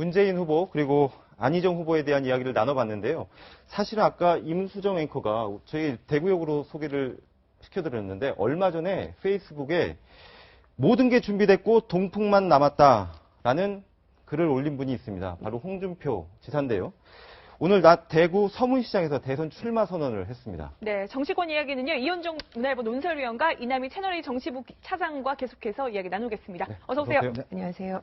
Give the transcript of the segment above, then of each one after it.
문재인 후보 그리고 안희정 후보에 대한 이야기를 나눠봤는데요. 사실은 아까 임수정 앵커가 저희 대구역으로 소개를 시켜드렸는데 얼마 전에 페이스북에 모든 게 준비됐고 동풍만 남았다라는 글을 올린 분이 있습니다. 바로 홍준표 지사인데요. 오늘 낮 대구 서문시장에서 대선 출마 선언을 했습니다. 네, 정치권 이야기는요. 이현종 문화일보 논설위원과 이남희 채널A 정치부 차장과 계속해서 이야기 나누겠습니다. 네, 어서 오세요. 어서 오세요. 네, 안녕하세요.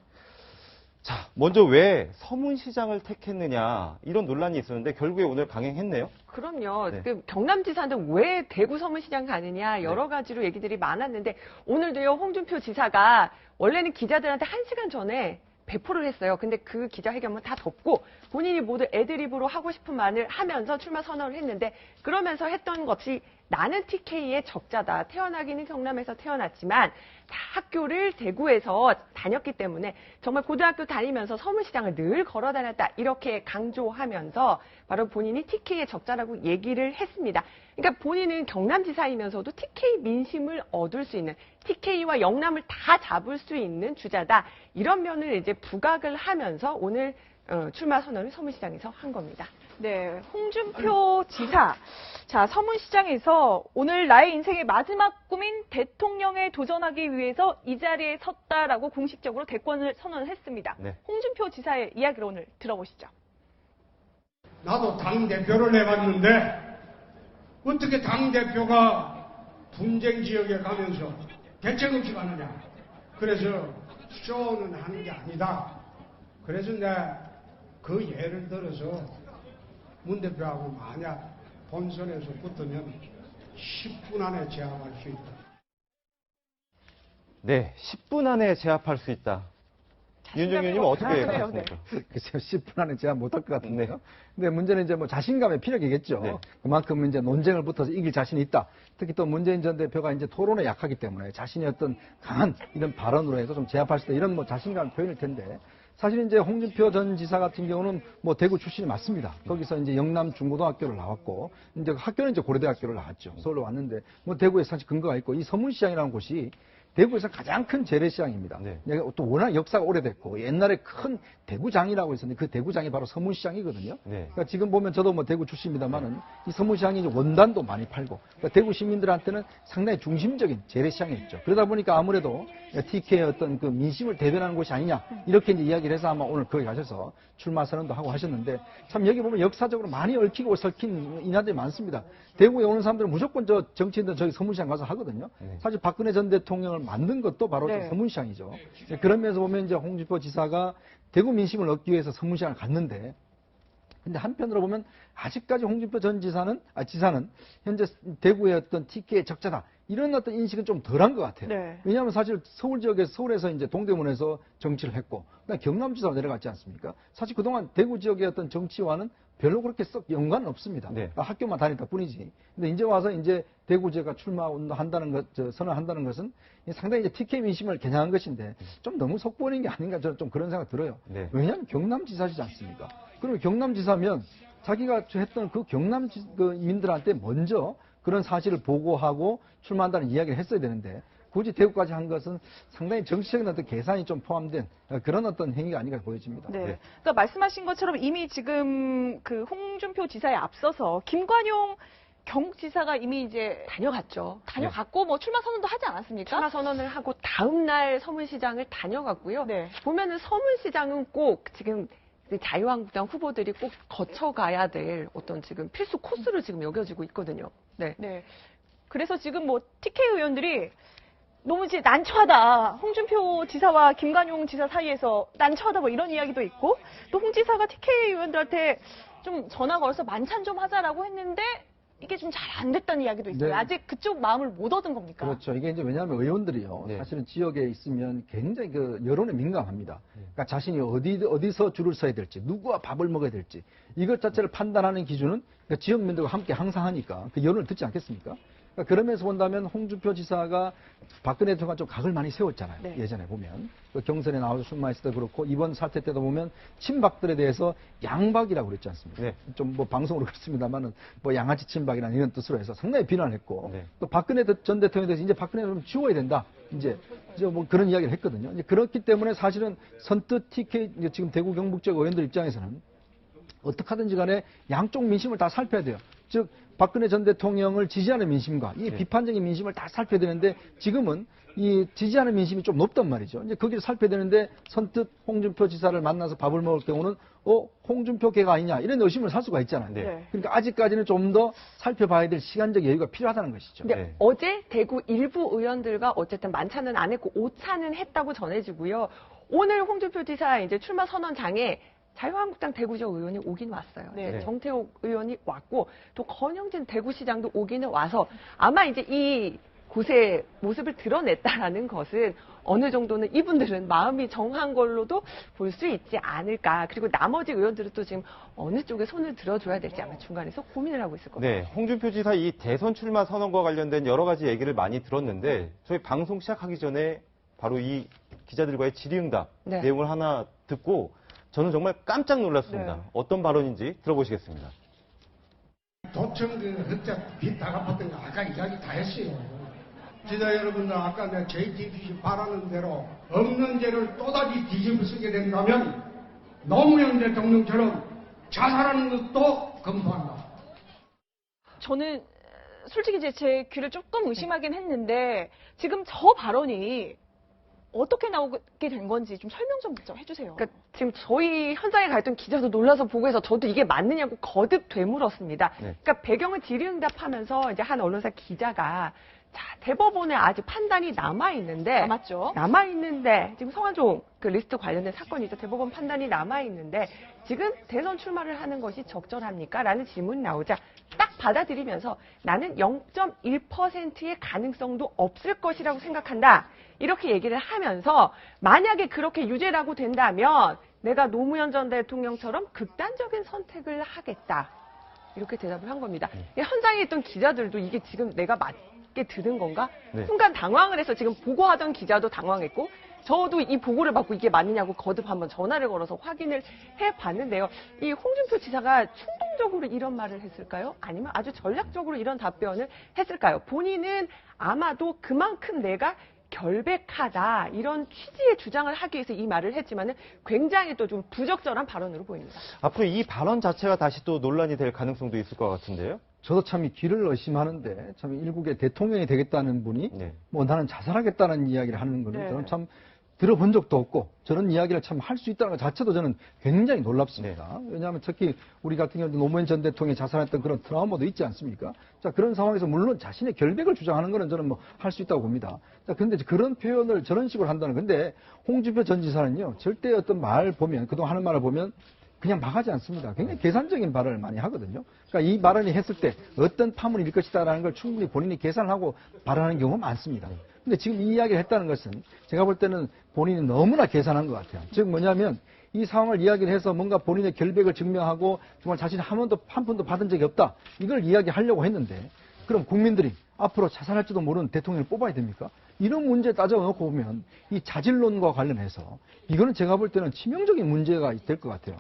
자, 먼저 왜 서문시장을 택했느냐 이런 논란이 있었는데 결국에 오늘 강행했네요. 그럼요. 네. 그 경남지사는 왜 대구 서문시장 가느냐 여러 가지로 얘기들이 많았는데 오늘도요 홍준표 지사가 원래는 기자들한테 한 시간 전에 배포를 했어요. 근데 그 기자회견문 다 덮고 본인이 모두 애드립으로 하고 싶은 말을 하면서 출마 선언을 했는데 그러면서 했던 것이 나는 TK의 적자다. 태어나기는 경남에서 태어났지만 다 학교를 대구에서 다녔기 때문에 정말 고등학교 다니면서 서문시장을 늘 걸어 다녔다. 이렇게 강조하면서 바로 본인이 TK의 적자라고 얘기를 했습니다. 그러니까 본인은 경남지사이면서도 TK 민심을 얻을 수 있는 TK와 영남을 다 잡을 수 있는 주자다. 이런 면을 이제 부각을 하면서 오늘 어, 출마 선언을 서문시장에서 한 겁니다. 네, 홍준표 지사. 자, 서문시장에서 오늘 나의 인생의 마지막 꿈인 대통령에 도전하기 위해서 이 자리에 섰다라고 공식적으로 대권을 선언을 했습니다. 네. 홍준표 지사의 이야기를 오늘 들어보시죠. 나도 당대표를 해봤는데 어떻게 당대표가 분쟁 지역에 가면서 대책 없이 가느냐. 그래서 쇼는 하는 게 아니다. 그래서 내가 그 예를 들어서 문 대표하고 만약 본선에서 붙으면 10분 안에 제압할 수 있다. 네, 10분 안에 제압할 수 있다. 윤정 의원님 어떻게 자신감이 네. 생각하십니까? 글쎄요, 10분 안에 제가 못할 것 같은데요. 네. 근데 문제는 이제 뭐 자신감의 피력이겠죠. 네. 그만큼 이제 논쟁을 붙어서 이길 자신이 있다. 특히 또 문재인 전 대표가 이제 토론에 약하기 때문에 자신의 어떤 강한 이런 발언으로 해서 좀 제압할 수 있다. 이런 뭐 자신감 표현일 텐데. 사실 이제 홍준표 전 지사 같은 경우는 뭐 대구 출신이 맞습니다. 거기서 이제 영남 중고등학교를 나왔고 이제 학교는 이제 고려대학교를 나왔죠. 서울로 왔는데 뭐 대구에 사실 근거가 있고 이 서문시장이라는 곳이 대구에서 가장 큰 재래시장입니다. 네. 여기가 또 워낙 역사가 오래됐고 옛날에 큰 대구장이라고 있었는데 그 대구장이 바로 서문시장이거든요. 네. 그러니까 지금 보면 저도 뭐 대구 출신입니다만은 이 서문시장이 원단도 많이 팔고 그러니까 대구 시민들한테는 상당히 중심적인 재래시장이었죠. 그러다 보니까 아무래도 TK의 어떤 그 민심을 대변하는 곳이 아니냐 이렇게 이제 이야기를 해서 아마 오늘 거기 가셔서 출마 선언도 하고 하셨는데 참 여기 보면 역사적으로 많이 얽히고 설킨 인하들이 많습니다. 대구에 오는 사람들은 무조건 저 정치인들 저기 서문시장 가서 하거든요. 네. 사실 박근혜 전 대통령을 만든 것도 바로 네. 저 서문시장이죠. 그런 면에서 보면 이제 홍준표 지사가 대구 민심을 얻기 위해서 서문시장을 갔는데 근데 한편으로 보면 아직까지 홍준표 전 지사는 아 지사는 현재 대구의 어떤 TK의 적자다 이런 어떤 인식은 좀 덜한 것 같아요. 네. 왜냐하면 사실 서울 지역에서 서울에서 이제 동대문에서 정치를 했고 그다음 경남 지사로 내려갔지 않습니까? 사실 그동안 대구 지역의 어떤 정치와는 별로 그렇게 썩 연관은 없습니다. 네. 아, 학교만 다녔다 뿐이지. 근데 이제 와서 이제 대구 지역가 출마 운동한다는 것, 저, 선언한다는 것은 상당히 이제 TK 민심을 겨냥한 것인데 좀 너무 속보는 게 아닌가 저는 좀 그런 생각 들어요. 네. 왜냐하면 경남지사시지 않습니까? 그러면 경남지사면 자기가 했던 그 경남민들한테 먼저 그런 사실을 보고하고 출마한다는 이야기를 했어야 되는데 굳이 대구까지 한 것은 상당히 정치적인 어떤 계산이 좀 포함된 그런 어떤 행위가 아닌가 보여집니다. 네. 네. 그러니까 말씀하신 것처럼 이미 지금 그 홍준표 지사에 앞서서 김관용 경북지사가 이미 이제 다녀갔죠. 다녀갔고 뭐 출마 선언도 하지 않았습니까? 출마 선언을 하고 다음 날 서문시장을 다녀갔고요. 네. 보면은 서문시장은 꼭 지금 자유한국당 후보들이 꼭 거쳐가야 될 어떤 지금 필수 코스로 지금 여겨지고 있거든요. 네. 네. 그래서 지금 뭐 TK 의원들이 너무 이제 난처하다. 홍준표 지사와 김관용 지사 사이에서 난처하다 뭐 이런 이야기도 있고 또 홍 지사가 TK 의원들한테 좀 전화 걸어서 만찬 좀 하자라고 했는데 이게 좀 잘 안 됐다는 이야기도 있어요. 네. 아직 그쪽 마음을 못 얻은 겁니까? 그렇죠. 이게 이제 왜냐하면 의원들이요. 네. 사실은 지역에 있으면 굉장히 그 여론에 민감합니다. 그러니까 자신이 어디, 어디서 줄을 서야 될지, 누구와 밥을 먹어야 될지, 이것 자체를 판단하는 기준은 그러니까 지역민들과 함께 항상 하니까 그 여론을 듣지 않겠습니까? 그러니까 그러면서 본다면 홍준표 지사가 박근혜 대통령과 좀 각을 많이 세웠잖아요. 네. 예전에 보면. 그 경선에 나와서 출마했을 때 그렇고 이번 사태 때도 보면 친박들에 대해서 양박이라고 그랬지 않습니까? 네. 좀뭐 방송으로 그렇습니다만은 뭐 양아치 친박이라는 이런 뜻으로 해서 상당히 비난했고 네. 또 박근혜 전 대통령에 대해서 이제 박근혜를 좀 지워야 된다. 이제 뭐 그런 이야기를 했거든요. 그렇기 때문에 사실은 선뜻 TK 지금 대구 경북 지역 의원들 입장에서는 어떻게 하든지 간에 양쪽 민심을 다 살펴야 돼요. 즉 박근혜 전 대통령을 지지하는 민심과 이 네. 비판적인 민심을 다 살펴야 되는데 지금은 이 지지하는 민심이 좀 높단 말이죠. 이제 거기를 살펴야 되는데 선뜻 홍준표 지사를 만나서 밥을 먹을 경우는 어 홍준표 개가 아니냐 이런 의심을 살 수가 있잖아요. 네. 네. 그러니까 아직까지는 좀 더 살펴봐야 될 시간적 여유가 필요하다는 것이죠. 근데 네. 어제 대구 일부 의원들과 어쨌든 만찬은 안 했고 오찬은 했다고 전해지고요. 오늘 홍준표 지사 이제 출마 선언장에 자유한국당 대구지역 의원이 오긴 왔어요. 네. 이제 정태욱 의원이 왔고 또 권영진 대구시장도 오기는 와서 아마 이제 이 곳의 모습을 드러냈다라는 것은 어느 정도는 이분들은 마음이 정한 걸로도 볼 수 있지 않을까. 그리고 나머지 의원들은 또 지금 어느 쪽에 손을 들어줘야 될지 아마 중간에서 고민을 하고 있을 겁니다. 네, 홍준표 지사 이 대선 출마 선언과 관련된 여러 가지 얘기를 많이 들었는데 저희 방송 시작하기 전에 바로 이 기자들과의 질의응답 네. 내용을 하나 듣고 저는 정말 깜짝 놀랐습니다. 네. 어떤 발언인지 들어보시겠습니다. 도청 그 흑자 빚다 갚았던 거 아까 이야기 다 했어요. 지자 여러분들 아까 내가 JTBC 바라는 대로 없는 죄를 또다시 뒤집어 쓰게 된다면 노무현 대통령처럼 자살하는 것도 검토한다. 저는 솔직히 이제 제 귀를 조금 의심하긴 했는데 지금 저 발언이 어떻게 나오게 된 건지 좀 설명 좀 해주세요. 그러니까 지금 저희 현장에 가 있던 기자도 놀라서 보고해서 저도 이게 맞느냐고 거듭 되물었습니다. 네. 그러니까 배경을 질의응답하면서 이제 한 언론사 기자가 자 대법원에 아직 판단이 남아 있는데 아, 맞죠? 남아 있는데 지금 성환종 그 리스트 관련된 사건이죠. 대법원 판단이 남아 있는데 지금 대선 출마를 하는 것이 적절합니까? 라는 질문이 나오자 딱 받아들이면서 나는 0.1%의 가능성도 없을 것이라고 생각한다. 이렇게 얘기를 하면서 만약에 그렇게 유죄라고 된다면 내가 노무현 전 대통령처럼 극단적인 선택을 하겠다. 이렇게 대답을 한 겁니다. 이 현장에 있던 기자들도 이게 지금 내가 맞 게 들은 건가? 네. 순간 당황을 해서 지금 보고하던 기자도 당황했고 저도 이 보고를 받고 이게 맞느냐고 거듭 한번 전화를 걸어서 확인을 해봤는데요. 이 홍준표 지사가 충동적으로 이런 말을 했을까요? 아니면 아주 전략적으로 이런 답변을 했을까요? 본인은 아마도 그만큼 내가 결백하다 이런 취지의 주장을 하기 위해서 이 말을 했지만은 굉장히 또 좀 부적절한 발언으로 보입니다. 앞으로 이 발언 자체가 다시 또 논란이 될 가능성도 있을 것 같은데요. 저도 참 이 귀를 의심하는데 참 일국의 대통령이 되겠다는 분이 네. 뭐 나는 자살하겠다는 이야기를 하는 거는 네. 저는 참 들어본 적도 없고 저런 이야기를 참 할 수 있다는 것 자체도 저는 굉장히 놀랍습니다. 왜냐하면 특히 우리 같은 경우도 노무현 전 대통령이 자살했던 그런 트라우마도 있지 않습니까? 자 그런 상황에서 물론 자신의 결백을 주장하는 거는 저는 뭐 할 수 있다고 봅니다. 자 그런데 그런 표현을 저런 식으로 한다는 건데 홍준표 전 지사는요 절대 어떤 말 보면 그동안 하는 말을 보면 그냥 막하지 않습니다. 굉장히 계산적인 발언을 많이 하거든요. 그러니까 이 발언이 했을 때 어떤 파문이 일 것이다라는 걸 충분히 본인이 계산을 하고 발언하는 경우가 많습니다. 근데 지금 이 이야기를 했다는 것은 제가 볼 때는 본인이 너무나 계산한 것 같아요. 즉 뭐냐면 이 상황을 이야기를 해서 뭔가 본인의 결백을 증명하고 정말 자신이 한 번도 한 푼도 받은 적이 없다. 이걸 이야기하려고 했는데 그럼 국민들이 앞으로 자살할지도 모르는 대통령을 뽑아야 됩니까? 이런 문제 따져놓고 보면 이 자질론과 관련해서 이거는 제가 볼 때는 치명적인 문제가 될 것 같아요.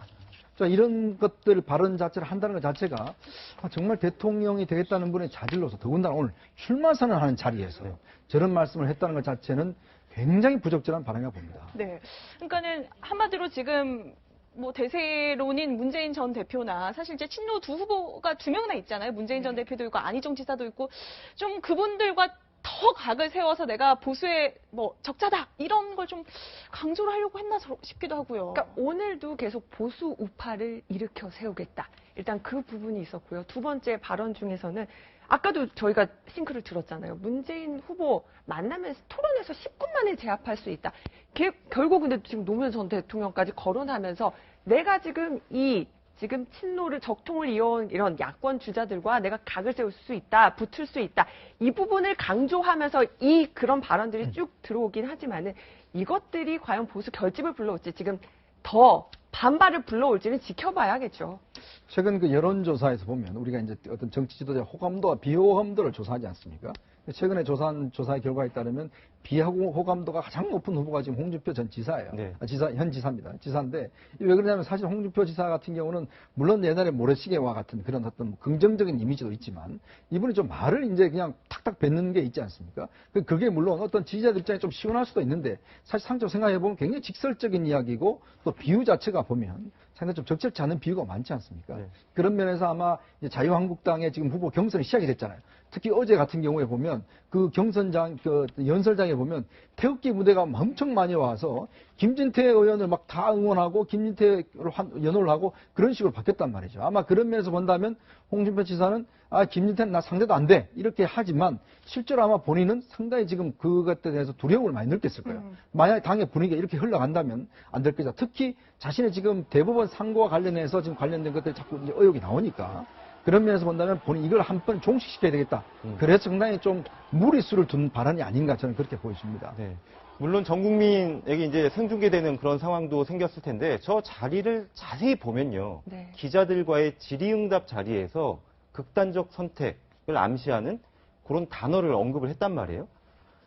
자, 이런 것들 발언 자체를 한다는 것 자체가 아, 정말 대통령이 되겠다는 분의 자질로서 더군다나 오늘 출마 선언하는 자리에서 저런 말씀을 했다는 것 자체는 굉장히 부적절한 발언이라고 봅니다. 네. 그러니까는 한마디로 지금 뭐 대세론인 문재인 전 대표나 사실 이제 친노 두 후보가 두 명이나 있잖아요. 문재인 전 대표도 있고 안희정 지사도 있고 좀 그분들과 더 각을 세워서 내가 보수의 뭐 적자다 이런 걸 좀 강조를 하려고 했나 싶기도 하고요. 그러니까 오늘도 계속 보수 우파를 일으켜 세우겠다. 일단 그 부분이 있었고요. 두 번째 발언 중에서는 아까도 저희가 싱크를 들었잖아요. 문재인 후보 만나면서 토론에서 10분 만에 제압할 수 있다. 게- 결국 근데 지금 노무현 전 대통령까지 거론하면서 내가 지금 이 지금 친노를 적통을 이어온 이런 야권 주자들과 내가 각을 세울 수 있다, 붙을 수 있다. 이 부분을 강조하면서 이 그런 발언들이 쭉 들어오긴 하지만은 이것들이 과연 보수 결집을 불러올지 지금 더 반발을 불러올지는 지켜봐야겠죠. 최근 그 여론조사에서 보면 우리가 이제 어떤 정치 지도자 호감도와 비호감도를 조사하지 않습니까? 최근에 조사한 조사의 결과에 따르면 비호감도가 가장 높은 후보가 지금 홍준표 전 지사예요. 네. 아, 지사 현 지사입니다. 지사인데 왜 그러냐면 사실 홍준표 지사 같은 경우는 물론 옛날에 모래시계와 같은 그런 어떤 긍정적인 이미지도 있지만 이분이 좀 말을 이제 그냥 탁탁 뱉는 게 있지 않습니까? 그- 그게 물론 어떤 지지자들 입장에 좀 시원할 수도 있는데 사실 상적으로 생각해 보면 굉장히 직설적인 이야기고 또 비유 자체가 보면 상당히 좀 적절치 않은 비유가 많지 않습니까? 네. 그런 면에서 아마 자유한국당의 지금 후보 경선이 시작이 됐잖아요. 특히 어제 같은 경우에 보면 그 경선장, 그 연설장에 보면 태극기 무대가 엄청 많이 와서 김진태 의원을 막 다 응원하고 김진태를 환- 연호를 하고 그런 식으로 바뀌었단 말이죠. 아마 그런 면에서 본다면 홍준표 지사는 아, 김진태는 나 상대도 안 돼. 이렇게 하지만 실제로 아마 본인은 상당히 지금 그것에 대해서 두려움을 많이 느꼈을 거예요. 만약 당의 분위기가 이렇게 흘러간다면 안 될 거죠. 특히 자신의 지금 대법원 상고와 관련해서 지금 관련된 것들이 자꾸 이제 의혹이 나오니까 그런 면에서 본다면 본인 이걸 한 번 종식시켜야 되겠다. 그래서 상당히 좀 무리수를 둔 발언이 아닌가 저는 그렇게 보여집니다. 네. 물론 전 국민에게 이제 생중계되는 그런 상황도 생겼을 텐데 저 자리를 자세히 보면요. 네. 기자들과의 질의응답 자리에서 극단적 선택을 암시하는 그런 단어를 언급을 했단 말이에요.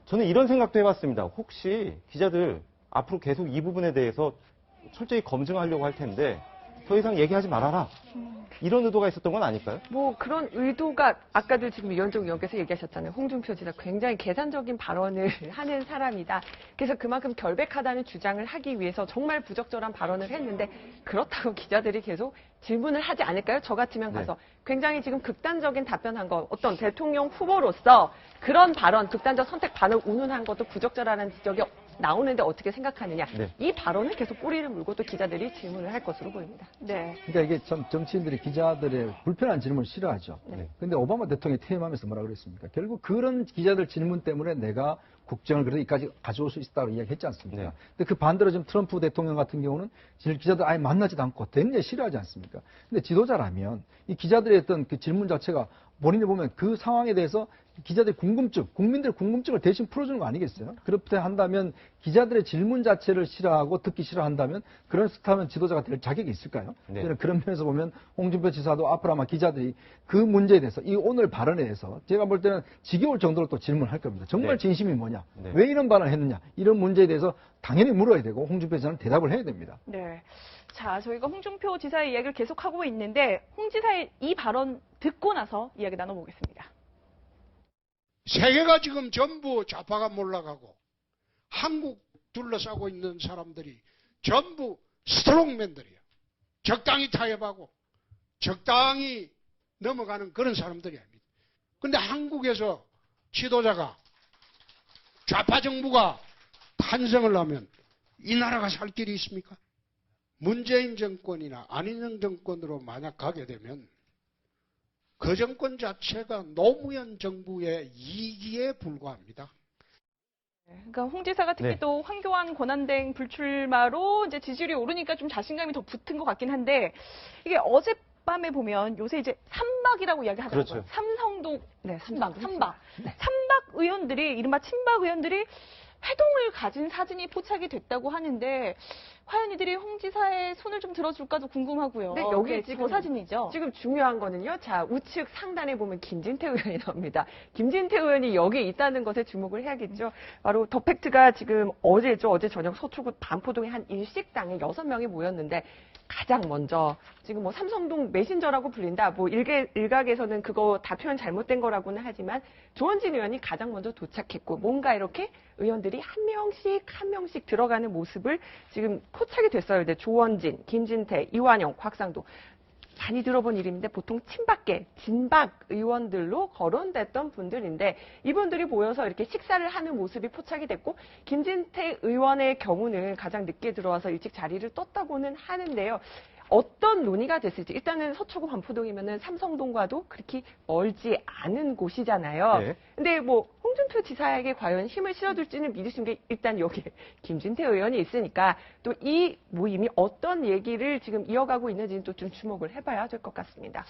저는 이런 생각도 해봤습니다. 혹시 기자들 앞으로 계속 이 부분에 대해서 철저히 검증하려고 할 텐데 더 이상 얘기하지 말아라. 이런 의도가 있었던 건 아닐까요? 뭐 그런 의도가 아까도 지금 이현종 의원께서 얘기하셨잖아요. 홍준표 지사 굉장히 계산적인 발언을 하는 사람이다. 그래서 그만큼 결백하다는 주장을 하기 위해서 정말 부적절한 발언을 했는데 그렇다고 기자들이 계속 질문을 하지 않을까요? 저 같으면 가서 굉장히 지금 극단적인 답변한 거 어떤 대통령 후보로서 그런 발언, 극단적 선택 반응 운운한 것도 부적절하다는 지적이 나오는데 어떻게 생각하느냐. 네. 이 발언을 계속 뿌리를 물고 또 기자들이 질문을 할 것으로 보입니다. 네. 그러니까 이게 참 정치인들이 기자들의 불편한 질문을 싫어하죠. 네. 근데 오바마 대통령이 퇴임하면서 뭐라 그랬습니까? 결국 그런 기자들 질문 때문에 내가 국정을 그래도 여기까지 가져올 수 있다고 이야기했지 않습니까? 네. 근데 그 반대로 지금 트럼프 대통령 같은 경우는 질- 기자들 아예 만나지도 않고 굉장히 싫어하지 않습니까? 근데 지도자라면 이 기자들의 어떤 그 질문 자체가 본인이 보면 그 상황에 대해서 기자들의 궁금증, 국민들의 궁금증을 대신 풀어주는 거 아니겠어요? 그렇게 한다면 기자들의 질문 자체를 싫어하고 듣기 싫어한다면 그런 스타면 지도자가 될 자격이 있을까요? 네. 그런 면에서 보면 홍준표 지사도 앞으로 아마 기자들이 그 문제에 대해서 이 오늘 발언에 대해서 제가 볼 때는 지겨울 정도로 또 질문을 할 겁니다. 정말 네. 진심이 뭐냐? 네. 왜 이런 발언을 했느냐? 이런 문제에 대해서 당연히 물어야 되고 홍준표 지사는 대답을 해야 됩니다. 네. 자, 저희가 홍준표 지사의 이야기를 계속하고 있는데, 홍 지사의 이 발언 듣고 나서 이야기 나눠보겠습니다. 세계가 지금 전부 좌파가 몰락하고 한국 둘러싸고 있는 사람들이 전부 스트롱맨들이에요. 적당히 타협하고 적당히 넘어가는 그런 사람들이 아닙니다. 근데 한국에서 지도자가 좌파 정부가 탄생을 하면 이 나라가 살 길이 있습니까? 문재인 정권이나 안희정 정권으로 만약 가게 되면 그 정권 자체가 노무현 정부의 이기에 불과합니다. 그러니까 홍 지사가 특히 네. 또 황교안 권한대행 불출마로 이제 지지율이 오르니까 좀 자신감이 더 붙은 것 같긴 한데 이게 어젯밤에 보면 요새 이제 삼박이라고 이야기하더라고요. 그렇죠. 삼성동 네, 삼박, 삼박. 삼박. 삼박 의원들이 이른바 친박 의원들이 회동을 가진 사진이 포착이 됐다고 하는데 과연 이들이 홍 지사의 손을 좀 들어줄까도 궁금하고요. 네, 여기 네, 지금 저 사진이죠. 지금 중요한 거는요. 자, 우측 상단에 보면 김진태 의원이 나옵니다. 김진태 의원이 여기 있다는 것에 주목을 해야겠죠. 바로 더 팩트가 지금 어제죠. 어제 저녁 서초구 반포동의 한 일식당에 여섯 명이 모였는데 가장 먼저 지금 뭐 삼성동 메신저라고 불린다. 뭐 일개, 일각에서는 그거 다 표현 잘못된 거라고는 하지만 조원진 의원이 가장 먼저 도착했고 뭔가 이렇게 의원들이 한 명씩 한 명씩 들어가는 모습을 지금 포착이 됐어요. 근데 조원진, 김진태, 이완영, 곽상도 많이 들어본 이름인데 보통 친박계, 진박 의원들로 거론됐던 분들인데 이분들이 모여서 이렇게 식사를 하는 모습이 포착이 됐고 김진태 의원의 경우는 가장 늦게 들어와서 일찍 자리를 떴다고는 하는데요. 어떤 논의가 됐을지 일단은 서초구 반포동이면은 삼성동과도 그렇게 멀지 않은 곳이잖아요. 네. 근데 뭐 홍준표 지사에게 과연 힘을 실어줄지는 믿을 수 있는 게 일단 여기 김진태 의원이 있으니까 또 이 모임이 어떤 얘기를 지금 이어가고 있는지는 또 좀 주목을 해봐야 될 것 같습니다.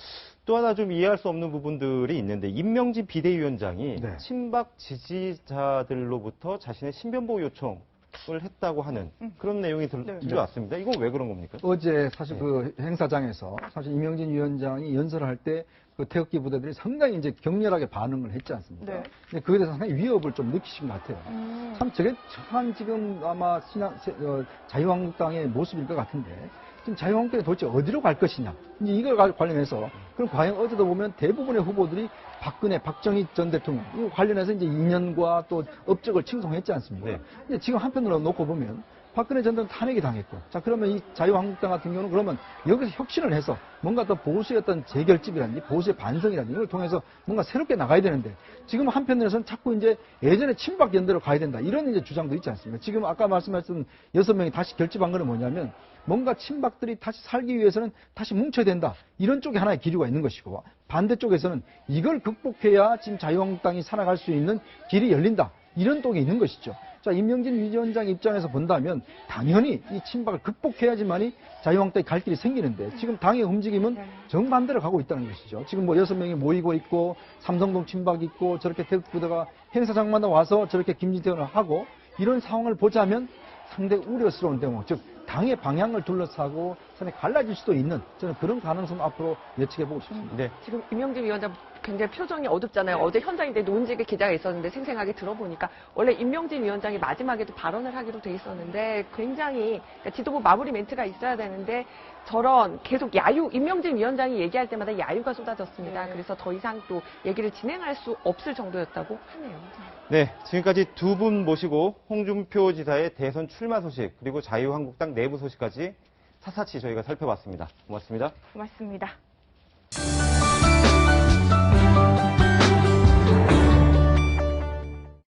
또 하나 좀 이해할 수 없는 부분들이 있는데 임명진 비대위원장이 네. 친박 지지자들로부터 자신의 신변보호 요청 을 했다고 하는 그런 내용이 들, 네. 들려왔습니다. 이건 왜 그런 겁니까? 어제 사실 그 행사장에서 사실 이명진 위원장이 연설을 할 때 그 태극기 부대들이 상당히 이제 격렬하게 반응을 했지 않습니까? 네. 근데 그에 대해서 상당히 위협을 좀 느끼신 것 같아요. 음. 참 저게 참 지금 아마 신앙, 세- 어, 자유한국당의 모습일 것 같은데 지금 자유한국당이 도대체 어디로 갈 것이냐 이제 이걸 가- 관련해서 그럼 과연 어제도 보면 대부분의 후보들이 박근혜, 박정희 전 대통령 이거 관련해서 이제 인연과 또 업적을 칭송했지 않습니까? 네. 근데 지금 한편으로 놓고 보면 박근혜 전 대통령 탄핵이 당했고 자 그러면 이 자유한국당 같은 경우는 그러면 여기서 혁신을 해서 뭔가 더 보수의 어떤 재결집이라든지 보수의 반성이라든지 이걸 통해서 뭔가 새롭게 나가야 되는데 지금 한편으로서는 자꾸 이제 예전에 친박 연대로 가야 된다 이런 이제 주장도 있지 않습니까? 지금 아까 말씀하신 여섯 명이 다시 결집한 거는 뭐냐면 뭔가 친박들이 다시 살기 위해서는 다시 뭉쳐야 된다 이런 쪽에 하나의 기류가 있는 것이고 반대쪽에서는 이걸 극복해야 지금 자유한국당이 살아갈 수 있는 길이 열린다 이런 쪽에 있는 것이죠. 자, 임명진 위원장 입장에서 본다면 당연히 이 친박을 극복해야지만이 자유한국당이 갈 길이 생기는데 지금 당의 움직임은 정반대로 가고 있다는 것이죠. 지금 뭐 여섯 명이 모이고 있고 삼성동 친박 있고 저렇게 태극 부대가 행사장마다 와서 저렇게 김진태원을 하고 이런 상황을 보자면 상당히 우려스러운 대목, 즉 당의 방향을 둘러싸고 상당히 갈라질 수도 있는 저는 그런 가능성 앞으로 예측해 보고 싶습니다. 네. 지금 임명진 위원장 굉장히 표정이 어둡잖아요. 어제 현장인데 논직의 기자가 있었는데 생생하게 들어보니까 원래 임명진 위원장이 마지막에도 발언을 하기로 돼 있었는데 굉장히 그러니까 지도부 마무리 멘트가 있어야 되는데 저런 계속 야유 임명진 위원장이 얘기할 때마다 야유가 쏟아졌습니다. 그래서 더 이상 또 얘기를 진행할 수 없을 정도였다고 하네요. 네, 지금까지 두 분 모시고 홍준표 지사의 대선 출마 소식 그리고 자유한국당 내부 소식까지 샅샅이 저희가 살펴봤습니다. 고맙습니다. 고맙습니다.